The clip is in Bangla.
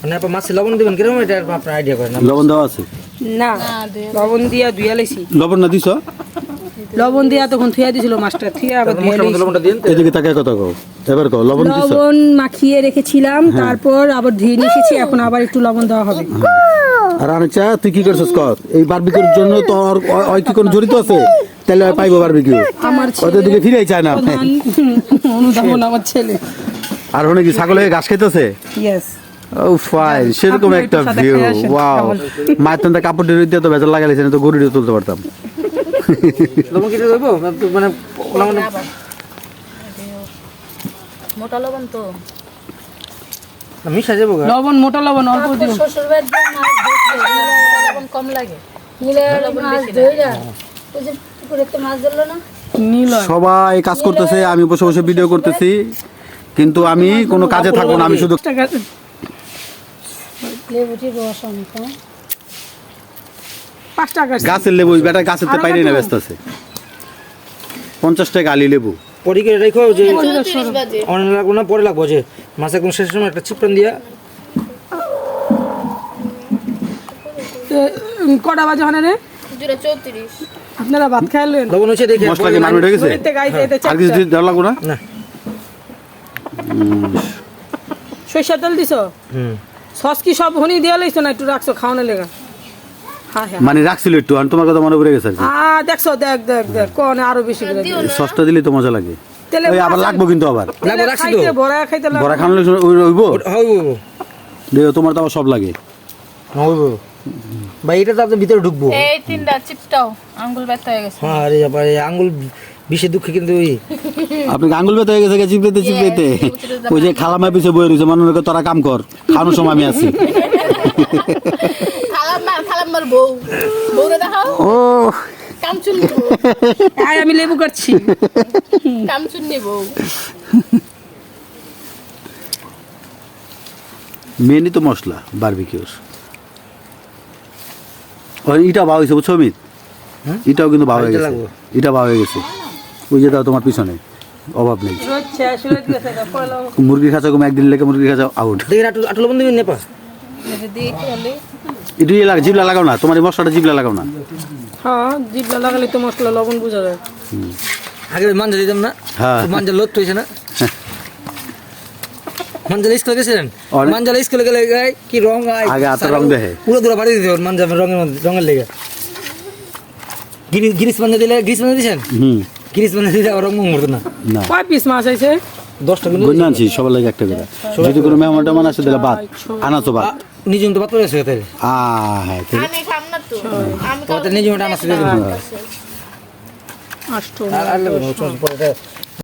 মানে মাছে লবণ দেবেন কীরকম এটা আপনার আইডিয়া করেন? লবণ দেওয়া আছে? না লবণ দিয়া ধুয়া লাইছি। লবণ না দিছ? লবণ দিয়া তখন থুয়া দিছিল মাছটা থুয়া আবার মতো লাইছি। লবণটা দিন এদিকে তাকায় কথা কও। এবার কও লবণ দিছ? লবণ মাখিয়ে রেখেছিলাম তারপর আবার ধুয়ে নিয়ে এসেছি এখন আবার একটু লবণ দেওয়া হবে। আর আনিচা তুই কি করছিস কর? এই বারবিকিউর জন্য তো আর অ- কি কোনো জড়িত আছে? তাহলে পাইবো বারবিকিউ আমার ওদের দিকে ফিরেই চায় না প্রধান আমার ছেলে। আর ওখানে কি ছাগল হয়ে ঘাস খাইতেছে? ইয়েস ও ফাইন সেরকম একটা ভিউ ওয়াও মায়ের তো কাপড় দিয়ে তো বেজার লাগাইছে না তো গরুড়ি তুলতে পারতাম। লবণ দেবো মানে মোটা লবণ তো। মিশা যাব লবণ মোটা লবণ অল্প দিও শ্বশুর বাড়িতে মাছ ধরতে মোটা লবণ কম লাগে। নিলে মাছ ধইরা ওই যে পুকুরে তো মাছ ধরলো না? সবাই কাজ করতেছে আমি বসে বসে ভিডিও করতেছি। কিন্তু আমি কোনো কাজে থাকব না আমি শুধু লেবুটির রস অনেক হ্যাঁ? পাঁচ টাকা গাছের লেবু বেটা গাছের তো না ব্যস্ত আছে পঞ্চাশ টাকা আলি লেবু। পরে করে রেখো যে অনেক লাগবো না পরে লাগবো যে মাছে কোন শেষ সময় একটা দিয়া। কটা বাজে ওখানে রে? আপনারা ভাত খাইলেন লবণ হচ্ছে দেখে মশলা কি মারমিট হয়ে। গেছে এতে আর কিছু। দেওয়া লাগবো না? না। সরিষার তেল দিছো? হুম। সস কি সব হনি দিয়ে লাইছো না একটু রাখছো খাওয়ানো লেগা? হ্যাঁ হ্যাঁ মানে রাখছিল একটু আর তোমার কথা মনে পড়ে গেছে আর দেখছ দেখ দেখ দেখ কোন আরও বেশি করে। সসটা দিলে তো মজা লাগে। ওই আবার লাগবো কিন্তু আবার। লাগবো, রাখছি তো। খাইতে ভরা খাইতে লাগবে। বড়া খাওয়ানো হইব হইব। দেখো তোমার তো আবার সব লাগে। হইব। ভাই এটা তো আপনার ভিতরে ঢুকবো। এই তিনটা চিপটাও আঙ্গুল ব্যথা হয়ে গেছে। হ্যাঁ আরে বাবা, আঙ্গুল বিষে দুঃখে কিন্তু ওই আপনি আঙ্গুল ব্যথা হয়ে গেছে চিপড়েতে চিপড়েতে। ওই যে খালামায় পিছিয়ে বয়ে রয়েছে মনে করে তোরা কাম কর খাওয়ানোর সময় আমি আছি। খালাম খালাম ও। আমি লেবু কামচুন বউ। মেনই তো মশলা বারবিকিউর ওই ইটা ভাও হয়েছে বুঝছ অমিত? ইটাও কিন্তু ভাও হয়ে গেছে। ইটা ভাও হয়ে গেছে। ওই যে দাও তোমার পিছনে। অভাব নেই। মুরগি খাঁচা কম একদিন লেগে মুরগি খাঁচা আউট ইয়ে লাগা জিবলা লাগাও না তোমার এই মশলাটা জিবলা লাগাও না। হ্যাঁ জিবলা লাগালে তো মশলা লবণ বোঝা যায়। আগে মাঞ্জা দিতাম না হ্যাঁ। মাঞ্জা লোট হয়েছে না। মাঞ্জাল স্কুলে গেছিলেন? মাঞ্জাল স্কুলে গেলে কি রং আয়, আগে হাতে রং দেখে। পুরো দূরে বাড়ি দিতে মাঞ্জা রঙের রঙের লেগে। গিরিশ মাঞ্জা দিলে গিরিশ মাঞ্জা দিয়েছেন হুম। গিরিশ মানে দিলে আবার মরতো না। না। কয় পিস মাছ আইছে দশটা কিন্তু গণ্য আনছি সবার লাগে একটা করে। যদি কোনো মেহমান টেমন আসে তাহলে বাদ আনা তো বাদ নিজে তো বাত করেছে তাই আ হ্যাঁ আমি খাম না তো। আমি তোমাদের নিজে মতো আনাচ্ছে আষ্ট আর আর পরে